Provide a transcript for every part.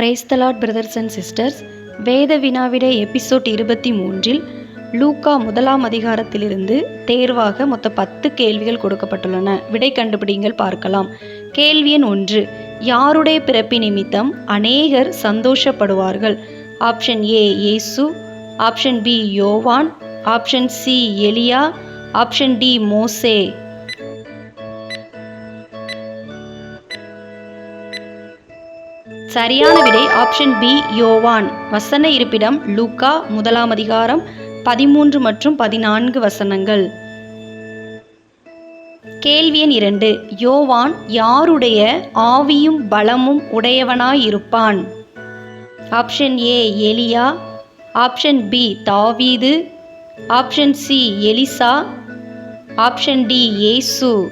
Praise the Lord the brothers and sisters வேத வினாவிட episode இருபத்தி மூன்றில் லூக்கா முதலாம் அதிகாரத்திலிருந்து தேர்வாக மொத்த பத்து கேள்விகள் கொடுக்கப்பட்டுள்ளன. விடை கண்டுபிடிங்கள் பார்க்கலாம். கேள்வி எண் ஒன்று. யாருடைய பிறப்பி நிமித்தம் அநேகர் சந்தோஷப்படுவார்கள்? ஆப்ஷன் ஏ இயேசு. ஆப்ஷன் பி யோவான். ஆப்ஷன் சி எலியா. ஆப்ஷன் டி மோசே. சரியான விடை ஆப்ஷன் பி யோவான். வசன இருப்பிடம் லூக்கா முதலாம் அதிகாரம் பதிமூன்று மற்றும் பதினான்கு வசனங்கள். கேள்வி எண் இரண்டு. யோவான் யாருடைய ஆவியும் பலமும் உடையவனாயிருப்பான்? ஆப்ஷன் ஏ எலியா. ஆப்ஷன் பி தாவீது. Option C Elisha. Option D ஏசு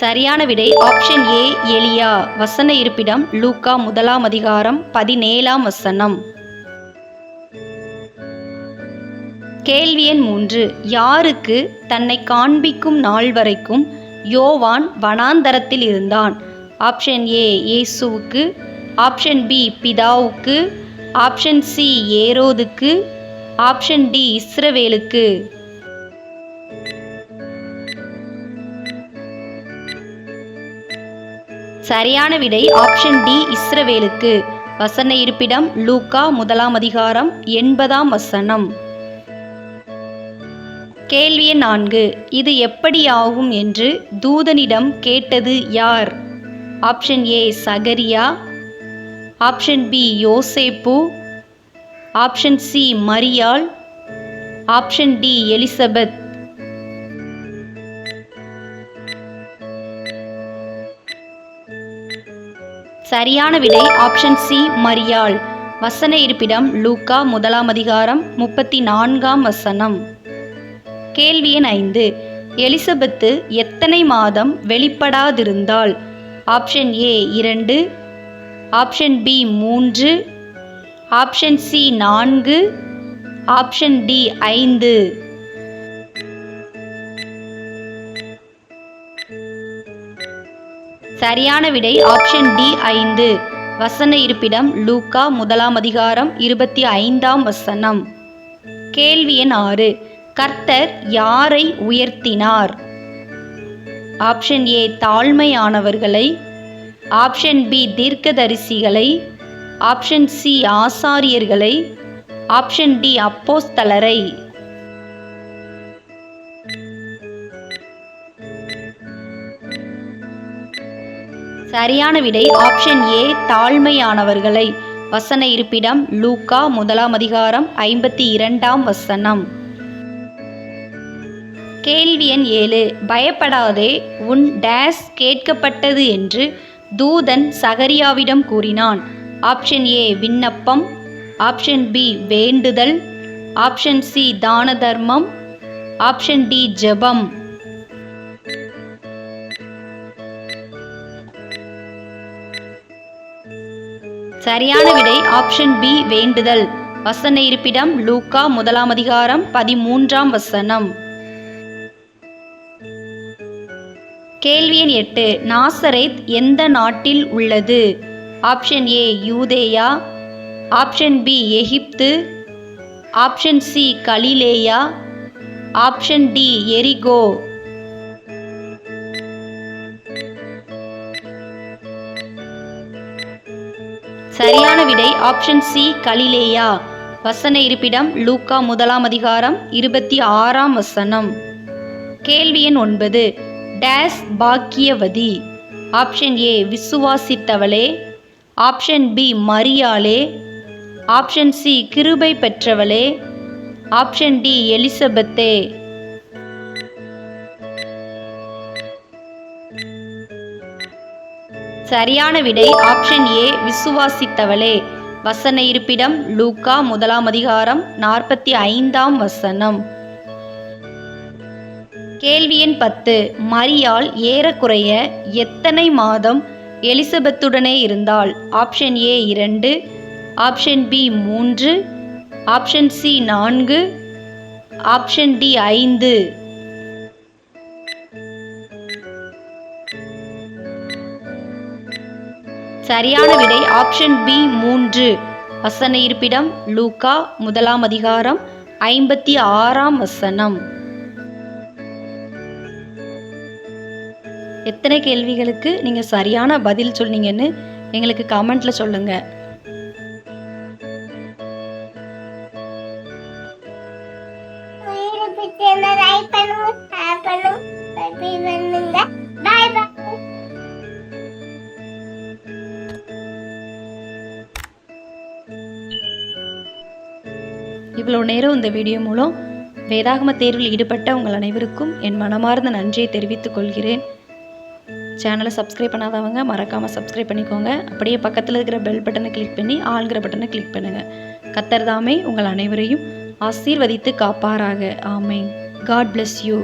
சரியான விடை ஆப்ஷன் ஏ எலியா வசன இருப்பிடம் லூக்கா முதலாம் அதிகாரம் பதினேழாம் வசனம். கேள்வி எண் மூன்று. யாருக்கு தன்னை காண்பிக்கும் நாள் வரைக்கும் யோவான் வனாந்தரத்தில் இருந்தான்? ஆப்ஷன் ஏ இயேசுவுக்கு. ஆப்ஷன் பி பிதாவுக்கு. ஆப்ஷன் சி ஏரோதுக்கு. ஆப்ஷன் டி இஸ்ரவேலுக்கு. சரியான விடை ஆப்ஷன் டி இஸ்ரவேலுக்கு. வசன இருப்பிடம் லூக்கா முதலாம் அதிகாரம் எண்பதாம் வசனம். கேள்வி நான்கு. இது எப்படி ஆகும் என்று தூதனிடம் கேட்டது யார்? Option A Zechariah. Option B யோசேப்பு. ஆப்ஷன் சி மரியாள். Option D Elizabeth. சரியான விடை ஆப்ஷன் சி மரியாள். வசன இருப்பிடம் லூக்கா முதலாம் அதிகாரம் முப்பத்தி நான்காம் வசனம். கேள்வி எண் ஐந்து. எலிசபெத்து எத்தனை மாதம் வெளிப்படாதிருந்தாள்? ஆப்ஷன் ஏ இரண்டு. ஆப்ஷன் பி மூன்று. ஆப்ஷன் சி நான்கு. ஆப்ஷன் டி ஐந்து. சரியான விடை ஆப்ஷன் டி ஐந்து. வசன இருப்பிடம் லூக்கா முதலாம் அதிகாரம் இருபத்தி ஐந்தாம் வசனம். கேள்வி எண் ஆறு. கர்த்தர் யாரை உயர்த்தினார்? ஆப்ஷன் ஏ தாழ்மையானவர்களை. ஆப்ஷன் பி தீர்க்கதரிசிகளை. ஆப்ஷன் சி ஆசாரியர்களை. ஆப்ஷன் டி அப்போஸ்தலரை. சரியான விடை ஆப்ஷன் ஏ தாழ்மையானவர்களை. வசன இருப்பிடம் லூக்கா முதலாம் அதிகாரம் ஐம்பத்தி இரண்டாம் வசனம். கேள்வி எண் ஏழு. பயப்படாதே உன் டேஸ் கேட்கப்பட்டது என்று தூதன் சகரியாவிடம் கூறினான். ஆப்ஷன் ஏ விண்ணப்பம். ஆப்ஷன் பி வேண்டுதல். ஆப்ஷன் சி தான தர்மம் ஆப்ஷன் டி ஜெபம். சரியான விடை ஆப்ஷன் பி வேண்டுதல். வசன இருப்பிடம் லூக்கா முதலாம் அதிகாரம் பதிமூன்றாம் வசனம். கேள்வி எண் எட்டு நாசரேத் எந்த நாட்டில் உள்ளது? Option A Judea. Option B Egypt. Option C Galilee. Option D எரிகோ. சரியான விடை ஆப்ஷன் சி கலிலேயா. வசன இருப்பிடம் லூக்கா முதலாம் அதிகாரம் இருபத்தி ஆறாம் வசனம். கேள்வி எண் ஒன்பது. டேஸ் பாக்கியவதி. ஆப்ஷன் ஏ விசுவாசித்தவளே. ஆப்ஷன் பி மரியாளே. ஆப்ஷன் சி கிருபை பெற்றவளே. ஆப்ஷன் டி எலிசபெத்தே. சரியான விடை ஆப்ஷன் ஏ விசுவாசித்தவளே. வசன இருப்பிடம் லூக்கா முதலாம் அதிகாரம் நாற்பத்தி ஐந்தாம் வசனம். கேள்வி எண் பத்து. மரியாள் ஏறக்குறைய எத்தனை மாதம் எலிசபெத்துடனே இருந்தாள்? ஆப்ஷன் ஏ இரண்டு ஆப்ஷன் பி மூன்று ஆப்ஷன் சி நான்கு ஆப்ஷன் டி ஐந்து. சரியான விடை ஆப்ஷன் பி மூன்று. வசன இருப்பிடம் லூக்கா முதலாம் அதிகாரம் ஐம்பத்தி ஆறாம் வசனம். எத்தனை கேள்விகளுக்கு நீங்கள் சரியான பதில் சொன்னீங்கன்னு எங்களுக்கு கமெண்ட்ல சொல்லுங்க. லைக் பண்ணுங்க. இவ்வளோ நேரம் இந்த வீடியோ மூலம் வேதாகம தேர்வில் ஈடுபட்ட உங்கள் அனைவருக்கும் என் மனமார்ந்த நன்றியை தெரிவித்துக் கொள்கிறேன். சேனலை சப்ஸ்கிரைப் பண்ணாதவங்க மறக்காமல் சப்ஸ்கிரைப் பண்ணிக்கோங்க. அப்படியே பக்கத்தில் இருக்கிற பெல் பட்டனை கிளிக் பண்ணி ஆளுங்கிற பட்டனை கிளிக் பண்ணுங்கள் கத்தர் தாமே உங்கள் அனைவரையும் ஆசீர்வதித்து காப்பாராக. ஆமேன். God bless you